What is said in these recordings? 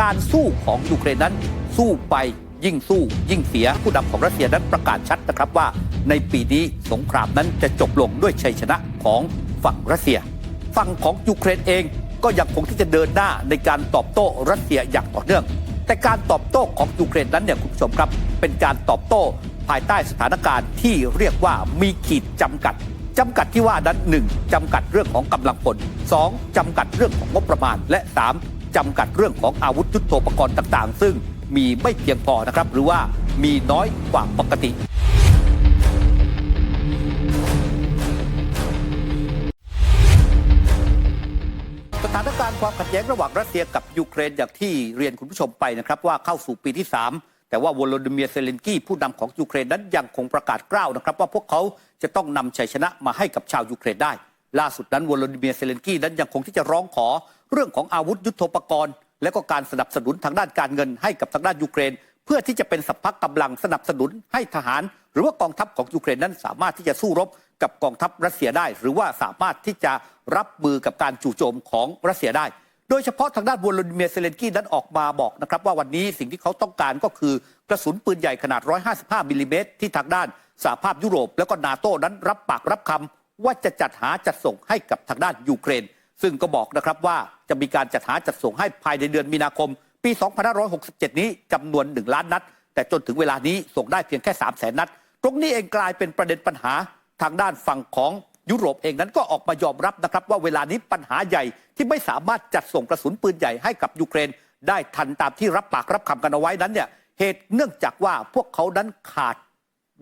การสู้ของยูเครนนั้นสู้ไปยิ่งสู้ยิ่งเสียผู้นำของรัสเซียนั้นประกาศชัดนะครับว่า ในปีนี้สงครามนั้นจะจบลงด้วยชัยชนะของฝั่งรัสเซีย ฝั่งของยูเครนเองก็ยังคงที่จะเดินหน้าในการตอบโต้รัสเซียอย่างต่อเนื่อง แต่การตอบโต้ของยูเครนนั้นเนี่ยคุณผู้ชมครับ เป็นการตอบโต้ภายใต้สถานการณ์ที่เรียกว่ามีขีดจำกัดจำกัดที่ว่านั้น 1. จำกัดเรื่องของกำลังพล 2. จำกัดเรื่องของงบประมาณและ 3. จำกัดเรื่องของอาวุธยุทโธปกรณ์ต่างๆ ซึ่งมีไม่เพียงพอนะครับ หรือว่ามีน้อยกว่าปกติสถานการณ์ความขัดแย้งระหว่างรัสเซียกับยูเครนอย่างที่เรียนคุณผู้ชมไปนะครับ ว่าเข้าสู่ปีที่ 3 แต่ว่าวโลดิเมียร์เซเลนกี้ผู้นำของยูเครนนั้นยังคงประกาศกล้าวนะครับ ว่าพวกเขาจะต้องนำชัยชนะมาให้กับชาวยูเครนได้ ล่าสุดนั้นวโลดิเมียร์เซเลนกี้นั้นยังคงที่จะร้องขอ เรื่องของอาวุธยุทโธปกรณ์ และก็การสนับสนุนทางด้านการเงินให้กับทางด้านยูเครน เพื่อที่จะเป็นสัพพะกำลังสนับสนุนให้ทหาร หรือว่ากองทัพของยูเครนนั้นสามารถที่จะสู้รบกับกองทัพรัสเซียได้ หรือว่าสามารถที่จะรับมือกับการจู่โจมของรัสเซียได้ โดยเฉพาะทางด้านวลาดิเมียร์เซเลนกี้นั้นออกมาบอกนะครับว่าวันนี้สิ่งที่เขาต้องการก็คือกระสุนปืนใหญ่ขนาด 155มิลลิเมตรที่ทางด้านสหภาพยุโรป แล้วก็นาโต้นั้นรับปากรับคำว่าจะจัดหาจัดส่งให้กับทางด้านยูเครน ซึ่งก็บอกนะครับว่าจะมีการจัดหาจัดส่งให้ภายในเดือนมีนาคม ปี 2567 นี้จำนวน 1 ล้านนัด แต่จนถึงเวลานี้ส่งได้เพียงแค่3 0 0แสนนัด ตรงนี้เองกลายเป็นประเด็นปัญหาทางด้านฝั่งของยุโรปเองนั้นก็ออกมายอมรับนะครับว่าเวลานี้ปัญหาใหญ่ที่ไม่สามารถจัดส่งกระสุนปืนใหญ่ให้กับยูเครน ได้ทันตามที่รับปากรับคำกันเอาไว้นั้นเนี่ยเหตุเนื่องจากว่าพวกเขานั้นขาด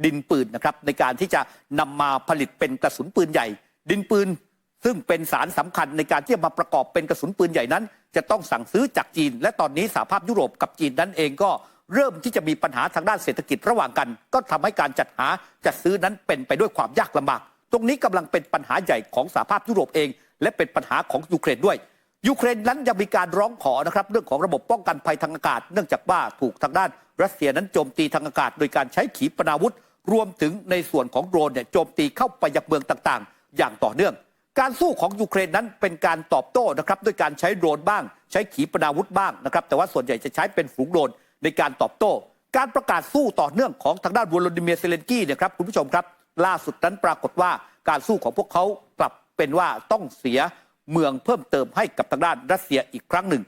ดินปืนนะครับในการที่จะนำมาผลิตเป็นกระสุนปืนใหญ่ ดินปืน ซึ่งเป็นสารสำคัญในการที่จะมาประกอบเป็นกระสุนปืนใหญ่นั้น จะต้องสั่งซื้อจากจีน และตอนนี้สหภาพยุโรปกับจีนนั้นเองก็เริ่มที่จะมีปัญหาทางด้านเศรษฐกิจระหว่างกัน ก็ทำให้การจัดหาจัดซื้อนั้นเป็นไปด้วยความยากลำบาก ตรงนี้กำลังเป็นปัญหาใหญ่ของสหภาพยุโรปเอง และเป็นปัญหาของยูเครนด้วยยูเครนนั้นยังมีการร้องขอนะครับเรื่องของระบบป้องกันภัยทางอากาศ เนื่องจากว่าถูกทางด้านรัสเซียนั้นโจมตีทางอากาศ โดยการใช้ขีปนาวุธ รวมถึงในส่วนของโดรนเนี่ยโจมตีเข้าไปยังเมืองต่างๆ อย่างต่อเนื่อง การสู้ของยูเครนนั้นเป็นการตอบโต้นะครับด้วยการใช้โดรนบ้าง ใช้ขีปนาวุธบ้างนะครับแต่ว่าส่วนใหญ่จะใช้เป็นฝูงโดรนในการตอบโต้ การประกาศสู้ต่อเนื่องของทางด้านวโลดิเมียร์เซเลนกี้เนี่ยครับคุณผู้ชมครับ ล่าสุดนั้นปรากฏว่าการสู้ของพวกเขากลับเป็นว่าต้องเสียเมืองเพิ่มเติมให้กับทางด้านรัสเซียอีกครั้งหนึ่ง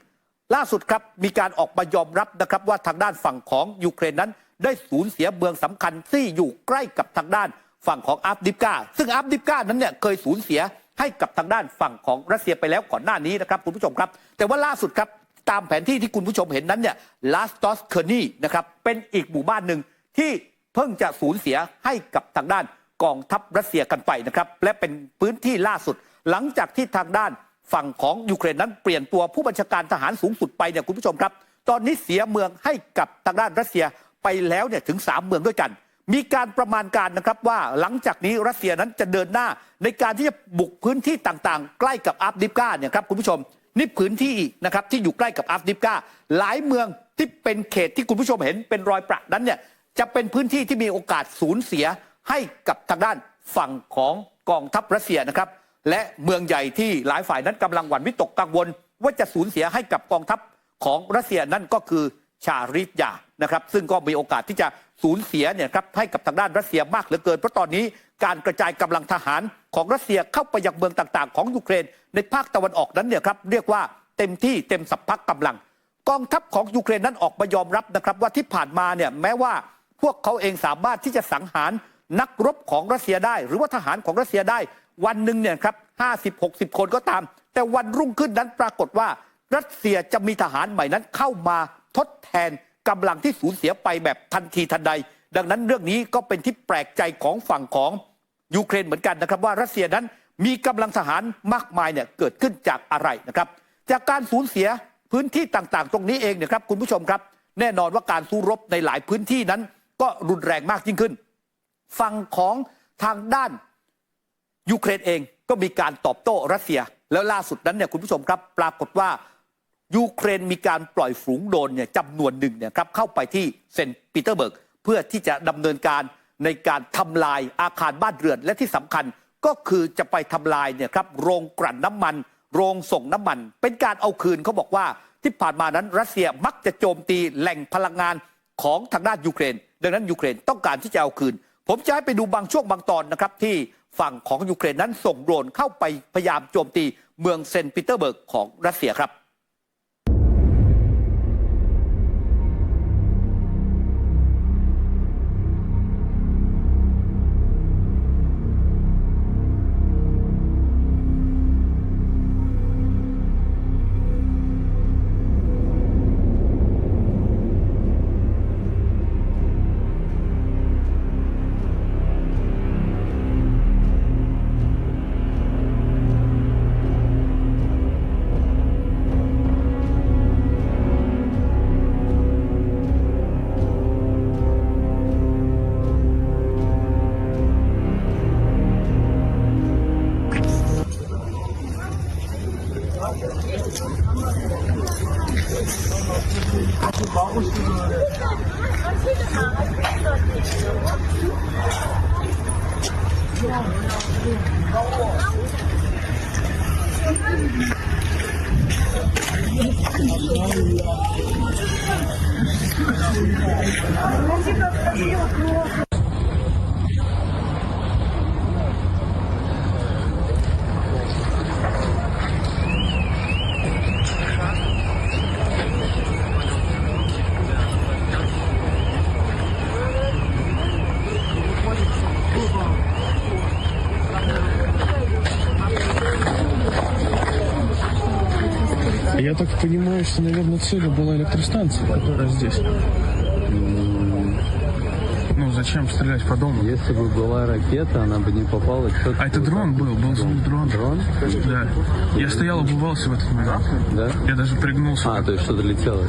ล่าสุดครับมีการออกมายอมรับนะครับว่าทางด้านฝั่งของยูเครนนั้น ได้สูญเสียเมืองสำคัญที่อยู่ใกล้กับทางด้านฝั่งของอาฟดิฟกาซึ่งอาฟดิฟกานั้นเนี่ยเคยสูญเสีย ให้กับทางด้านฝั่งของรัสเซียไปแล้วก่อนหน้านี้นะครับคุณผู้ชมครับ แต่ว่าล่าสุดครับตามแผนที่ที่คุณผู้ชมเห็นนั้นเนี่ยลาสตอสเคอร์นีนะครับเป็นอีกหมู่บ้านหนึ่งที่เพิ่งจะสูญเสียให้กับทางด้านกองทัพรัสเซียกันไปนะครับและเป็นพื้นที่ล่าสุด หลังจากที่ทางด้านฝั่งของยูเครนนั้นเปลี่ยนตัวผู้บัญชาการทหารสูงสุดไปเนี่ยคุณผู้ชมครับ ตอนนี้เสียเมืองให้กับทางด้านรัสเซียไปแล้วเนี่ยถึง 3 เมืองด้วยกัน มีการประมาณการนะครับว่าหลังจากนี้รัสเซียนั้นจะเดินหน้า ในการที่จะบุกพื้นที่ต่างๆ ใกล้กับอาฟดิฟกาเนี่ยครับคุณผู้ชมนี่พื้นที่นะครับที่อยู่ใกล้กับอาฟดิฟกาหลายเมืองที่เป็นเขตที่คุณผู้ชมเห็นเป็นรอยประนั้นเนี่ยจะเป็นพื้นที่ที่มีโอกาสสูญเสียให้กับทางด้านฝั่งของกองทัพรัสเซียนะครับ และเมืองใหญ่ที่หลายฝ่ายนั้นกำลังหวั่นวิตกกังวล ว่าจะสูญเสียให้กับกองทัพของรัสเซียนั่นก็คือชาริฟยา นะครับซึ่งก็มีโอกาสที่จะสูญเสียเนี่ยครับให้กับทางด้านรัสเซียมากเหลือเกิน เพราะตอนนี้การกระจายกำลังทหารของรัสเซียเข้าไปยังเมืองต่างๆ ของยูเครน ในภาคตะวันออกนั้นเนี่ยครับเรียกว่าเต็มที่เต็มสัพพักกำลัง กองทัพของยูเครนนั้นออกมายอมรับนะครับว่าที่ผ่านมาเนี่ยแม้ว่าพวกเขาเองสามารถที่จะสังหารนักรบของรัสเซียได้ หรือว่าทหารของรัสเซียได้ วันหนึ่งเนี่ยครับห้าสิบหกสิบคนก็ตาม แต่วันรุ่งขึ้นนั้นปรากฏว่า รัสเซียจะมีทหารใหม่นั้นเข้ามาทดแทน กำลังที่สูญเสียไปแบบทันทีทันใด ดังนั้นเรื่องนี้ก็เป็นที่แปลกใจของฝั่งของยูเครนเหมือนกันนะครับ ว่ารัสเซียนั้นมีกำลังทหารมากมายเนี่ยเกิดขึ้นจากอะไรนะครับ จากการสูญเสียพื้นที่ต่างๆ ตรงนี้เองเนี่ยครับคุณผู้ชมครับ แน่นอนว่าการสู้รบในหลายพื้นที่นั้น ก็รุนแรงมากยิ่งขึ้น ฝั่งของทางด้านยูเครนเองก็มีการตอบโต้รัสเซีย แล้วล่าสุดนั้นเนี่ยคุณผู้ชมครับ ปรากฏว่า ยูเครนมีการปล่อยฝูงโดรนเนี่ยจำนวนหนึ่งเนี่ยครับเข้าไปที่เซนต์ปีเตอร์เบิร์กเพื่อที่จะดำเนินการในการทำลายอาคารบ้านเรือนและที่สำคัญก็คือจะไปทำลายเนี่ยครับโรงกลั่นน้ำมัน โรงส่งน้ำมัน เป็นการเอาคืนเขาบอกว่าที่ผ่านมานั้นรัสเซียมักจะโจมตีแหล่งพลังงานของทางด้านยูเครน ดังนั้นยูเครนต้องการที่จะเอาคืน ผมจะให้ไปดูบางช่วงบางตอนนะครับที่ฝั่งของยูเครนนั้นส่งโดรนเข้าไปพยายามโจมตีเมืองเซนต์ปีเตอร์เบิร์กของรัสเซียครับ Спасибо, спасибо. Я так понимаю, что, наверное, целью была электростанция, которая здесь. Ну, зачем стрелять по дому? Если бы была ракета, она бы не попала. А это дрон был, был звук дрон. Дрон? Да. Я стоял, обувался в этот момент. Да? Я даже пригнулся. А, то есть что-то летело?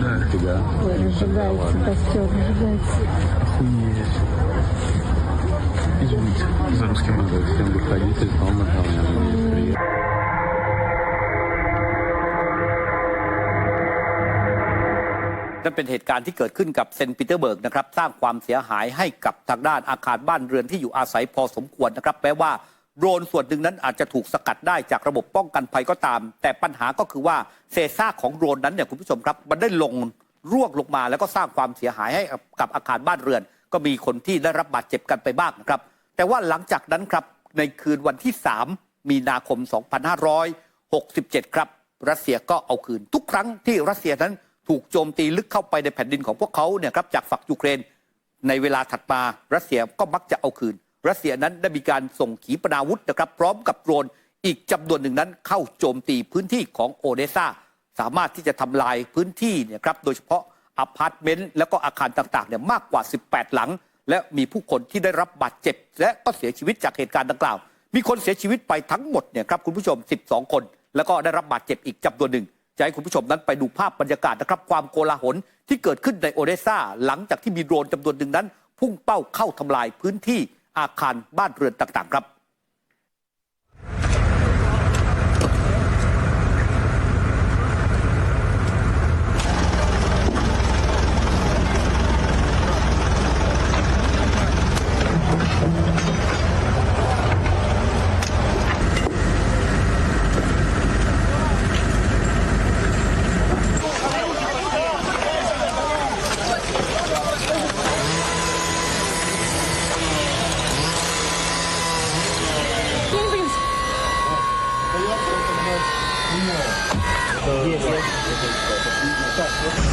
Да. Фига. Разжигается костер, разжигается. Охуеть. Извините за русский мат. Всем выходить из дома там, นั่นเป็นเหตุการณ์ที่เกิดขึ้นกับเซนต์ปีเตอร์เบิร์กนะครับสร้างความเสียหายให้กับทางด้านอาคารบ้านเรือนที่อยู่อาศัยพอสมควรนะครับแม้ว่าโดรนส่วนหนึ่งนั้นอาจจะถูกสกัดได้จากระบบป้องกันภัยก็ตาม แต่ปัญหาก็คือว่าเศษซากของโดรนนั้นเนี่ยคุณผู้ชมครับ มันได้ลงร่วงลงมาแล้วก็สร้างความเสียหายให้กับอาคารบ้านเรือน ก็มีคนที่ได้รับบาดเจ็บกันไปบ้างนะครับ แต่ว่าหลังจากนั้นครับในคืนวันที่ 3 มีนาคม 2567 ครับ รัสเซียก็เอาคืนทุกครั้งที่รัสเซียนั้น ถูกโจมตีลึกเข้าไปในแผ่นดินของพวกเขาเนี่ยครับจากฝั่งยูเครน ในเวลาถัดมารัสเซียก็มักจะเอาคืน รัสเซียนั้นได้มีการส่งขีปนาวุธนะครับ พร้อมกับโดรนอีกจำนวนหนึ่งนั้นเข้าโจมตีพื้นที่ของโอเดซาสามารถที่จะทำลายพื้นที่เนี่ยครับโดยเฉพาะอพาร์ตเมนต์แล้วก็อาคารต่างๆเนี่ยมากกว่า 18 หลัง และมีผู้คนที่ได้รับบาดเจ็บ และก็เสียชีวิตจากเหตุการณ์ดังกล่าว มีคนเสียชีวิตไปทั้งหมดเนี่ยครับคุณผู้ชม 12 คน แล้วก็ได้รับบาดเจ็บอีกจำนวนหนึ่ง จะให้คุณผู้ชมนั้นไปดูภาพบรรยากาศนะครับความโกลาหลที่เกิดขึ้นในโอเดซ่า หลังจากที่มีโดรนจำนวนหนึ่งนั้น พุ่งเป้าเข้าทำลายพื้นที่อาคารบ้านเรือนต่างๆ ครับ คุณ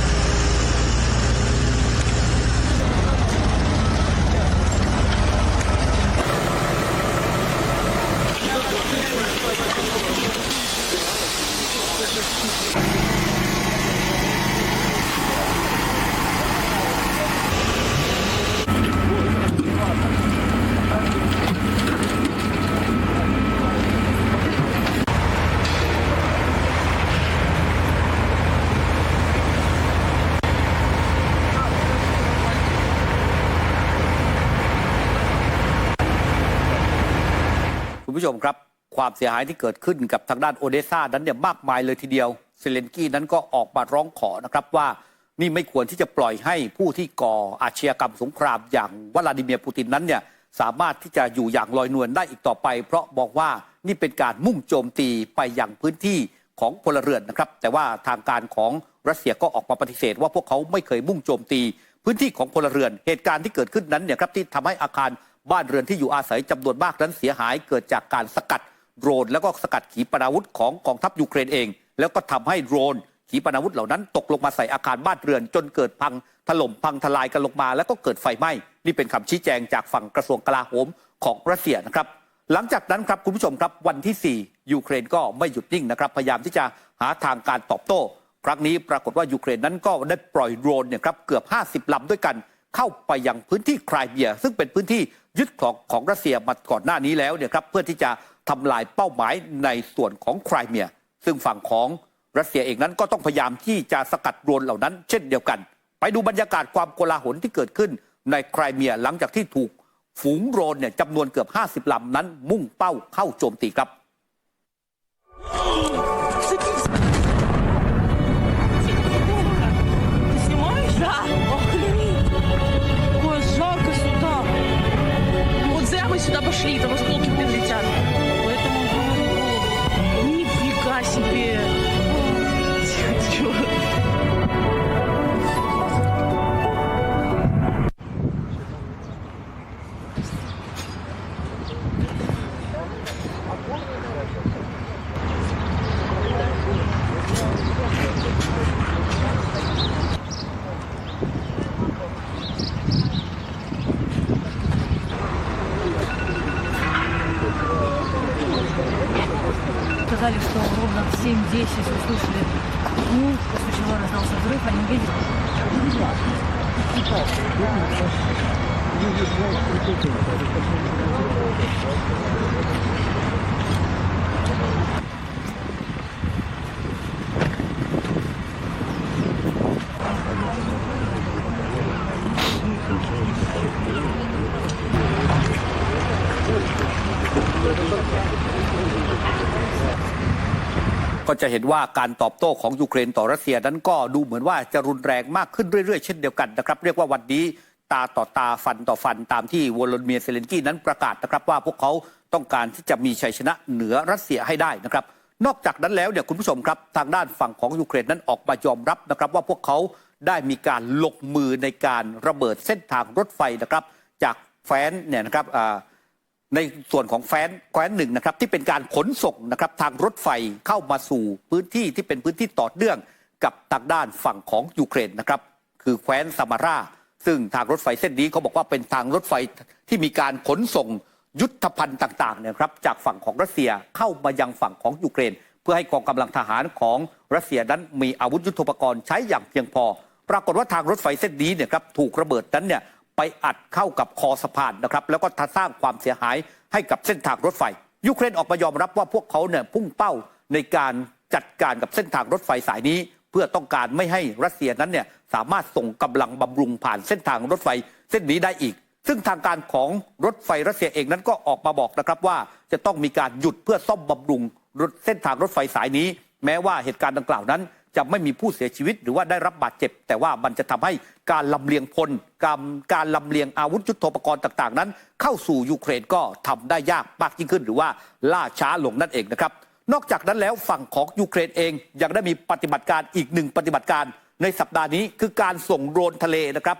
ผู้ชมครับ ความเสียหายที่เกิดขึ้นกับทางด้านโอเดซานั้นเนี่ยมากมายเลยทีเดียวเซเลนกี้นั้นก็ออกมาร้องขอนะครับว่านี่ไม่ควรที่จะปล่อยให้ผู้ที่ก่ออาชญากรรมสงครามอย่างวลาดิเมียร์ปูตินนั้นเนี่ยสามารถที่จะอยู่อย่างลอยนวลได้อีกต่อไป เพราะบอกว่านี่เป็นการมุ่งโจมตีไปยังพื้นที่ของพลเรือนนะครับ แต่ว่าทางการของรัสเซียก็ออกมาปฏิเสธ ว่าพวกเขาไม่เคยมุ่งโจมตี พื้นที่ของพลเรือน เหตุการณ์ที่เกิดขึ้นนั้นเนี่ยครับที่ทำให้อาคาร บ้านเรือนที่อยู่อาศัยจำนวนมากนั้นเสียหายเกิดจากการสกัดโดรน แล้วก็สกัดขีปนาวุธของกองทัพยูเครนเอง แล้วก็ทำให้โดรน ขีปนาวุธเหล่านั้น ตกลงมาใส่อาคารบ้านเรือน จนเกิดพังถล่มพังทลายกันลงมา แล้วก็เกิดไฟไหม้นี่เป็นคำชี้แจงจากฝั่งกระทรวงกลาโหมของรัสเซียนะครับหลังจากนั้นครับคุณผู้ชมครับวันที่ 4 ยูเครนก็ไม่หยุดนิ่งนะครับพยายามที่จะหาทางการตอบโต้ ครั้งนี้ปรากฏว่ายูเครนนั้นก็ได้ปล่อยโดรนเนี่ยครับเกือบ 50ลำด้วยกัน เข้าไปยังพื้นที่ไครเมียซึ่งเป็นพื้นที่ ยึดของของรัสเซียมาก่อนหน้านี้แล้วเนี่ยครับเพื่อที่จะทำลายเป้าหมายในส่วนของไครเมีย ซึ่งฝั่งของรัสเซียเองนั้นก็ต้องพยายามที่จะสกัดโดรนเหล่านั้น เช่นเดียวกัน ไปดูบรรยากาศความโกลาหลที่เกิดขึ้นในไครเมียหลังจากที่ถูกฝูงโดรนเนี่ยจำนวนเกือบ 50ลำนั้นมุ่งเป้าเข้าโจมตีครับ Вот зря мы сюда пошли, там видели. – ก็ จะเห็นว่าการตอบโต้ของยูเครนต่อรัสเซียนั้นก็ดูเหมือนว่าจะรุนแรงมากขึ้นเรื่อยๆ เช่นเดียวกันนะครับ เรียกว่าวันนี้ตาต่อตาฟันต่อฟันตามที่วโลดิเมียร์เซเลนกี้นั้นประกาศนะครับว่าพวกเขาต้องการที่จะมีชัยชนะเหนือรัสเซียให้ได้นะครับ นอกจากนั้นแล้วเนี่ยคุณผู้ชมครับทางด้านฝั่งของยูเครนนั้นออกมายอมรับนะครับ ว่าพวกเขาได้มีการลงมือในการระเบิดเส้นทางรถไฟนะครับ จากแฟนเนี่ยนะครับอ่า ในส่วนของแฟนแคว้นหนึ่งนะครับที่เป็นการขนส่งนะครับทางรถไฟเข้ามาสู่พื้นที่ที่เป็นพื้นที่ต่อเนื่องกับทางด้านฝั่งของยูเครนนะครับคือแคว้นซามาราซึ่งทางรถไฟเส้นนี้เขาบอกว่าเป็นทางรถไฟที่มีการขนส่งยุทธภัณฑ์ต่างๆนี่ยครับจากฝั่งของรัสเซียเข้ามายังฝั่งของยูเครน เพื่อให้กองกำลังทหารของรัสเซียนั้นมีอาวุธยุทโธปกรณ์ใช้อย่างเพียงพอ ปรากฏว่าทางรถไฟเส้นนี้เนี่ยครับถูกระเบิดนั้นเนี่ย ไปอัดเข้ากับคอสะพานนะครับแล้วก็สร้างความเสียหายให้กับเส้นทางรถไฟ ยูเครนออกมายอมรับว่าพวกเขาเนี่ยพุ่งเป้าในการจัดการกับเส้นทางรถไฟสายนี้ เพื่อต้องการไม่ให้รัสเซียนั้นเนี่ยสามารถส่งกำลังบำรุงผ่านเส้นทางรถไฟเส้นนี้ได้อีก ซึ่งทางการของรถไฟรัสเซียเองนั้นก็ออกมาบอกนะครับว่าจะต้องมีการหยุดเพื่อซ่อมบำรุงรถเส้นทางรถไฟสายนี้ แม้ว่าเหตุการณ์ดังกล่าวนั้น จะไม่มีผู้เสียชีวิตหรือว่าได้รับบาดเจ็บ แต่ว่ามันจะทำให้การลำเลียงพลการการลำเลียงอาวุธยุทโธปกรณ์ต่างๆ นั้น เข้าสู่ยูเครนก็ทำได้ยากมากยิ่งขึ้น หรือว่าล่าช้าลงนั่นเองนะครับนอกจากนั้นแล้วฝั่งของยูเครนเองยังได้มีปฏิบัติการอีกหนึ่งปฏิบัติการในสัปดาห์นี้คือการส่งโดรนทะเลนะครับ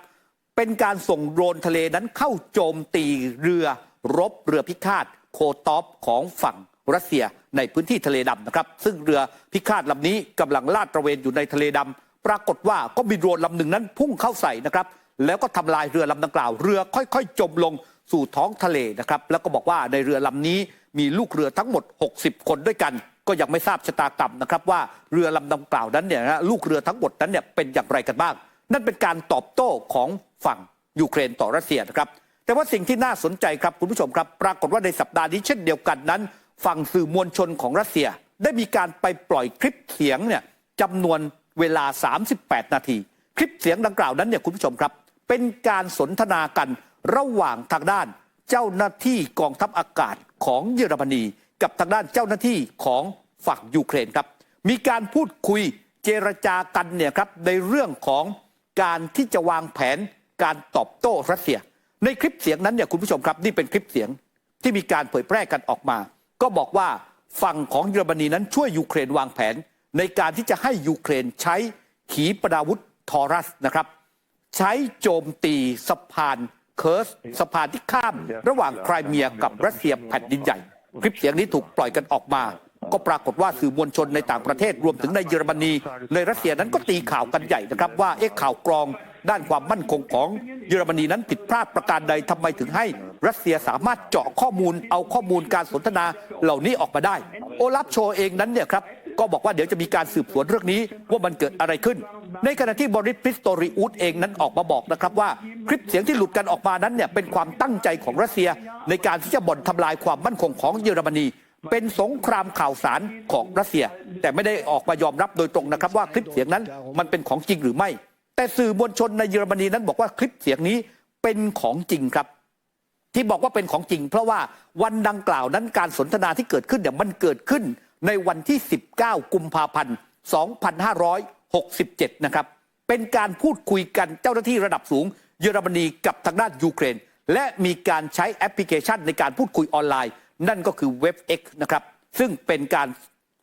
เป็นการส่งโดรนทะเลนั้นเข้าโจมตีเรือรบเรือพิฆาตโคตอฟของฝั่ง รัสเซียในพื้นที่ทะเลดำนะครับ ซึ่งเรือพิฆาตลำนี้กำลังลาดตระเวนอยู่ในทะเลดำปรากฏว่าก็มีโดรนลำหนึ่งนั้นพุ่งเข้าใส่นะครับแล้วก็ทำลายเรือลำดังกล่าว เรือค่อยๆ จมลงสู่ท้องทะเลนะครับแล้วก็บอกว่าในเรือลำนี้มีลูกเรือทั้งหมด 60 คนด้วยกัน ก็ยังไม่ทราบชะตากรรมนะครับว่าเรือลำดังกล่าวนั้นเนี่ยนะลูกเรือทั้งหมดนั้นเนี่ยเป็นอย่างไรกันบ้าง นั่นเป็นการตอบโต้ของฝั่งยูเครนต่อรัสเซียนะครับแต่ว่าสิ่งที่น่าสนใจครับคุณผู้ชมครับ ปรากฏว่าในสัปดาห์นี้เช่นเดียวกันนั้น ฝั่งสื่อมวลชนของรัสเซีย ได้มีการไปปล่อยคลิปเสียงเนี่ยจำนวนเวลา 38 นาที คลิปเสียงดังกล่าวนั้นเนี่ยคุณผู้ชมครับ เป็นการสนทนากันระหว่างทางด้าน เจ้าหน้าที่กองทัพอากาศของเยอรมนี กับทางด้านเจ้าหน้าที่ของฝั่งยูเครนครับ มีการพูดคุยเจรจากันเนี่ยครับในเรื่องของการที่จะวางแผนการตอบโต้รัสเซีย ในคลิปเสียงนั้นเนี่ยคุณผู้ชมครับ นี่เป็นคลิปเสียงที่มีการเผยแพร่กันออกมา ก็บอกว่าฝั่งของเยอรมนีนั้นช่วยยูเครนวางแผน ในการที่จะให้ยูเครนใช้ขีปนาวุธทอรัสนะครับ ใช้โจมตีสะพานเคิร์สสะพานที่ข้าม ระหว่างไครเมียกับรัสเซียแผ่นดินใหญ่ คลิปเสียงนี้ถูกปล่อยกันออกมา ก็ปรากฏว่าสื่อมวลชนในต่างประเทศรวมถึงในเยอรมนี ในรัสเซียนั้นก็ตีข่าวกันใหญ่นะครับว่าเอ๊ะข่าวกรอง ด้านความมั่นคงของเยอรมนีนั้นผิดพลาดประการใดทำไมถึงให้รัสเซียสามารถเจาะข้อมูลเอาข้อมูลการสนทนาเหล่านี้ออกมาได้ โอลาฟโชเองนั้นเนี่ยครับก็บอกว่าเดี๋ยวจะมีการสืบสวนเรื่องนี้ว่ามันเกิดอะไรขึ้น ในขณะที่บริสพิสโตริอุสเองนั้นออกมาบอกนะครับว่าคลิปเสียงที่หลุดกันออกมานั้นเนี่ยเป็นความตั้งใจของรัสเซีย ในการที่จะบ่อนทำลายความมั่นคงของเยอรมนีเป็นสงครามข่าวสารของรัสเซีย แต่ไม่ได้ออกมายอมรับโดยตรงนะครับว่าคลิปเสียงนั้นมันเป็นของจริงหรือไม่ แต่สื่อมวลชนในเยอรมนีนั้นบอกว่าคลิปเสียงนี้เป็นของจริงครับ ที่บอกว่าเป็นของจริง เพราะว่าวันดังกล่าวนั้นการสนทนาที่เกิดขึ้นเนี่ยมันเกิดขึ้นในวันที่ 19 กุมภาพันธ์ 2567 นะครับ เป็นการพูดคุยกันเจ้าหน้าที่ระดับสูง เยอรมนีกับทางด้านยูเครน และมีการใช้แอปพลิเคชันในการพูดคุยออนไลน์ นั่นก็คือเว็บ X นะครับ ซึ่งเป็นการ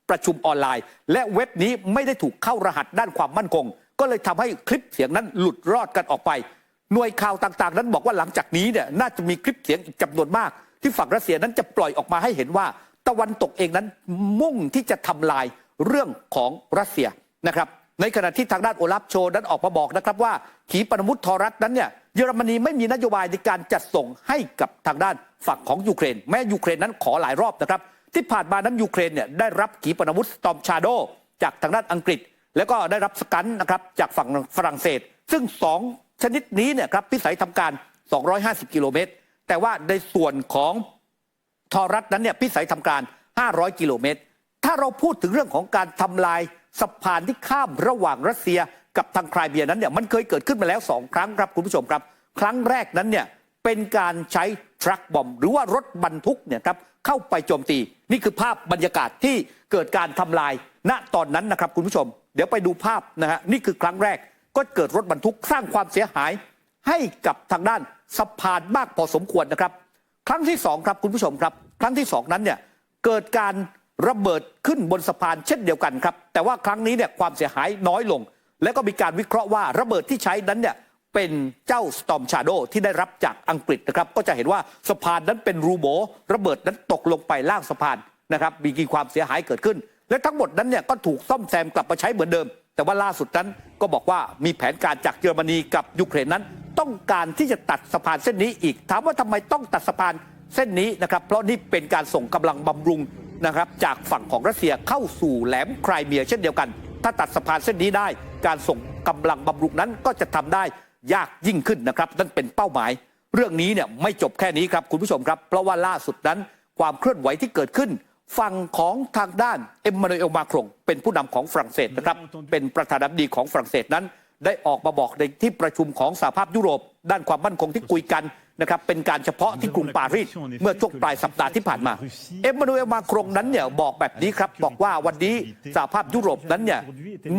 ประชุมออนไลน์ และเว็บนี้ไม่ได้ถูกเข้ารหัสด้านความมั่นคง ก็เลยทำให้คลิปเสียงนั้นหลุดรอดกันออกไป หน่วยข่าวต่างๆ นั้นบอกว่าหลังจากนี้เนี่ยน่าจะมีคลิปเสียงอีกจำนวนมาก ที่ฝั่งรัสเซียนั้นจะปล่อยออกมาให้เห็นว่า ตะวันตกเองนั้นมุ่งที่จะทำลายเรื่องของรัสเซียนะครับในขณะที่ทางด้านโอลาฟโชนั้นออกมาบอกนะครับว่า ขีปนาวุธทอรัสนั้นเนี่ยเยอรมนีไม่มีนโยบายในการจัดส่งให้กับทางด้านฝั่งของยูเครน แม้ยูเครนนั้นขอหลายรอบนะครับ ที่ผ่านมานั้นยูเครนเนี่ยได้รับขีปนาวุธสตอมชาโดจากทางด้านอังกฤษ แล้วก็ได้รับสกันนะครับจากฝั่งฝรั่งเศส ซึ่งสองชนิดนี้เนี่ยครับพิสัยทำการ 250 กิโลเมตร แต่ว่าในส่วนของทอรัสนั้นเนี่ยพิสัยทำการ 500 กิโลเมตร ถ้าเราพูดถึงเรื่องของการทำลายสะพานที่ข้ามระหว่างรัสเซียกับทางไครเมียนั้นเนี่ยมันเคยเกิดขึ้นมาแล้วสองครั้งครับคุณผู้ชมครับ ครั้งแรกนั้นเนี่ยเป็นการใช้ทรัคบอมหรือว่ารถบรรทุกเนี่ยครับเข้าไปโจมตี นี่คือภาพบรรยากาศที่เกิดการทำลายณตอนนั้นนะครับคุณผู้ชม เดี๋ยวไปดูภาพนะฮะนี่คือครั้งแรกก็เกิดรถบรรทุกสร้างความเสียหาย ให้กับทางด้านสะพานมากพอสมควรนะครับ ครั้งที่สองครับคุณผู้ชมครับ ครั้งที่สองนั้นเนี่ยเกิดการระเบิดขึ้นบนสะพานเช่นเดียวกันครับ แต่ว่าครั้งนี้เนี่ยความเสียหายน้อยลง แล้วก็มีการวิเคราะห์ว่าระเบิดที่ใช้นั้นเนี่ยเป็นเจ้า Storm Shadow ที่ได้รับจากอังกฤษนะครับ ก็จะเห็นว่าสะพานนั้นเป็นรูโบระเบิดนั้นตกลงไปล่างสะพานนะครับมีกี่ความเสียหายเกิดขึ้น และทั้งหมดนั้นเนี่ยก็ถูกซ่อมแซมกลับมาใช้เหมือนเดิม แต่ว่าล่าสุดนั้นก็บอกว่ามีแผนการจากเยอรมนีกับยูเครนนั้น ต้องการที่จะตัดสะพานเส้นนี้อีก ถามว่าทำไมต้องตัดสะพานเส้นนี้นะครับเพราะนี่เป็นการส่งกำลังบำรุงนะครับจากฝั่งของรัสเซียเข้าสู่แหลมไครเมียเช่นเดียวกัน ถ้าตัดสะพานเส้นนี้ได้ การส่งกำลังบำรุงนั้นก็จะทำได้ยากยิ่งขึ้นนะครับนั่นเป็นเป้าหมาย เรื่องนี้เนี่ยไม่จบแค่นี้ครับคุณผู้ชมครับ เพราะว่าล่าสุดนั้นความเคลื่อนไหวที่เกิดขึ้น ฝั่งของทางด้านเอ็มมานูเอลมาครงเป็นผู้นำของฝรั่งเศสนะครับ เป็นประธานาธิบดีของฝรั่งเศสนั้น ได้ออกมาบอกในที่ประชุมของสหภาพยุโรป ด้านความมั่นคงที่คุยกันนะครับเป็นการเฉพาะที่กรุงปารีสเมื่อช่วงปลายสัปดาห์ที่ผ่านมา เอ็มมานูเอลมาครงนั้นเนี่ยบอกแบบนี้ครับ บอกว่าวันนี้สหภาพยุโรปนั้นเนี่ย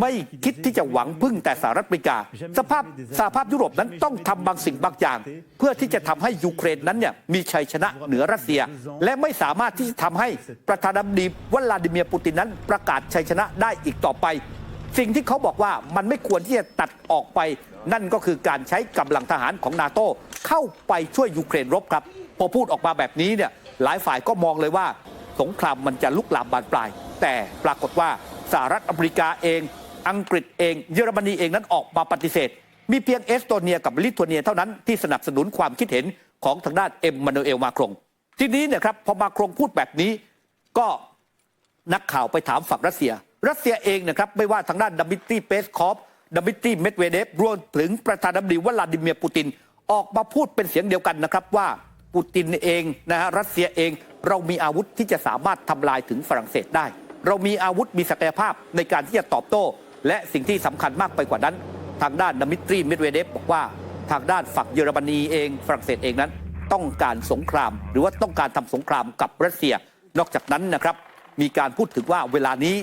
ไม่คิดที่จะหวังพึ่งแต่สหรัฐอเมริกา สภาพสหภาพยุโรปนั้นต้องทำบางสิ่งบางอย่าง เพื่อที่จะทำให้ยูเครนนั้นเนี่ยมีชัยชนะเหนือรัสเซีย และไม่สามารถที่จะทำให้ประธานาธิบดีวลาดิเมียร์ปูตินนั้นประกาศชัยชนะได้อีกต่อไป สิ่งที่เขาบอกว่ามันไม่ควรที่จะตัดออกไป นั่นก็คือการใช้กำลังทหารของนาโต้เข้าไปช่วยยูเครนรบครับ พอพูดออกมาแบบนี้เนี่ยหลายฝ่ายก็มองเลยว่า สงครามมันจะลุกลามบานปลาย แต่ปรากฏว่าสหรัฐอเมริกาเอง อังกฤษเอง เยอรมนีเองนั้นออกมาปฏิเสธ มีเพียงเอสโตเนียกับลิทัวเนียเท่านั้นที่สนับสนุนความคิดเห็นของทางด้านเอ็มมานูเอลมาครง ทีนี้เนี่ยครับพอมาครงพูดแบบนี้ก็นักข่าวไปถามฝั่งรัสเซีย รัสเซียเองนะครับไม่ว่าทางด้านดัมิตรีเปสคอฟดัมิตรีเมดเวเดฟรวมถึงประธานาธิบดีวลาดิเมียร์ปูติน ออกมาพูดเป็นเสียงเดียวกันนะครับว่าปูตินเองนะฮะรัสเซียเองเรามีอาวุธที่จะสามารถทำลายถึงฝรั่งเศสได้ เรามีอาวุธมีศักยภาพในการที่จะตอบโต้ และสิ่งที่สำคัญมากไปกว่านั้น ทางด้านดัมิตรีเมดเวเดฟบอกว่าทางด้านฝั่งเยอรมนีเองฝรั่งเศสเองนั้น ต้องการสงคราม หรือว่าต้องการทำสงครามกับรัสเซีย นอกจากนั้นนะครับมีการพูดถึงว่าเวลานี้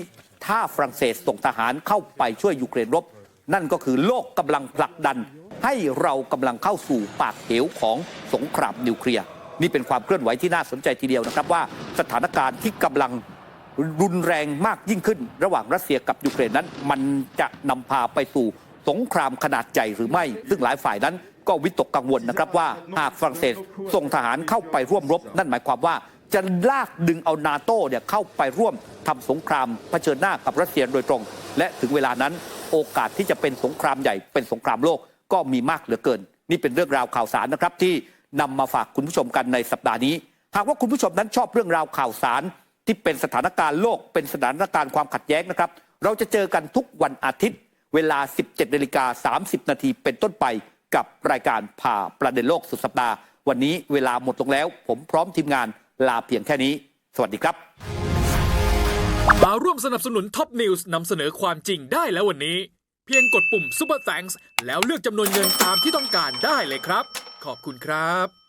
ถ้าฝรั่งเศสส่งทหารเข้าไปช่วยยูเครนรบ นั่นก็คือโลกกำลังผลักดัน ให้เรากำลังเข้าสู่ปากเหวของสงครามนิวเคลียร์นี่เป็นความเคลื่อนไหวที่น่าสนใจทีเดียวนะครับว่าสถานการณ์ที่กำลังรุนแรงมากยิ่งขึ้น ระหว่างรัสเซียกับยูเครนนั้น มันจะนำพาไปสู่สงครามขนาดใหญ่หรือไม่ ซึ่งหลายฝ่ายนั้นก็วิตกกังวลนะครับว่า หากฝรั่งเศสส่งทหารเข้าไปร่วมรบ นั่นหมายความว่า จะลากดึงเอานาโต้เนี่ยเข้าไปร่วมทำสงครามเผชิญหน้ากับรัสเซียโดยตรง และถึงเวลานั้นโอกาสที่จะเป็นสงครามใหญ่เป็นสงครามโลกก็มีมากเหลือเกิน นี่เป็นเรื่องราวข่าวสารนะครับที่นำมาฝากคุณผู้ชมกันในสัปดาห์นี้ หากว่าคุณผู้ชมนั้นชอบเรื่องราวข่าวสาร ที่เป็นสถานการณ์โลก เป็นสถานการณ์ความขัดแย้งนะครับ เราจะเจอกันทุกวันอาทิตย์ เวลา 17นาฬิกา30 นาทีเป็นต้นไปกับรายการผ่าประเด็นโลกสุดสัปดาห์ วันนี้เวลาหมดลงแล้ว ผมพร้อมทีมงาน ลาเพียงแค่นี้ สวัสดีครับ มาร่วมสนับสนุนท็อปนิวส์นำเสนอความจริงได้แล้ววันนี้ เพียงกดปุ่ม Super Thanks แล้วเลือกจำนวนเงินตามที่ต้องการได้เลยครับ ขอบคุณครับ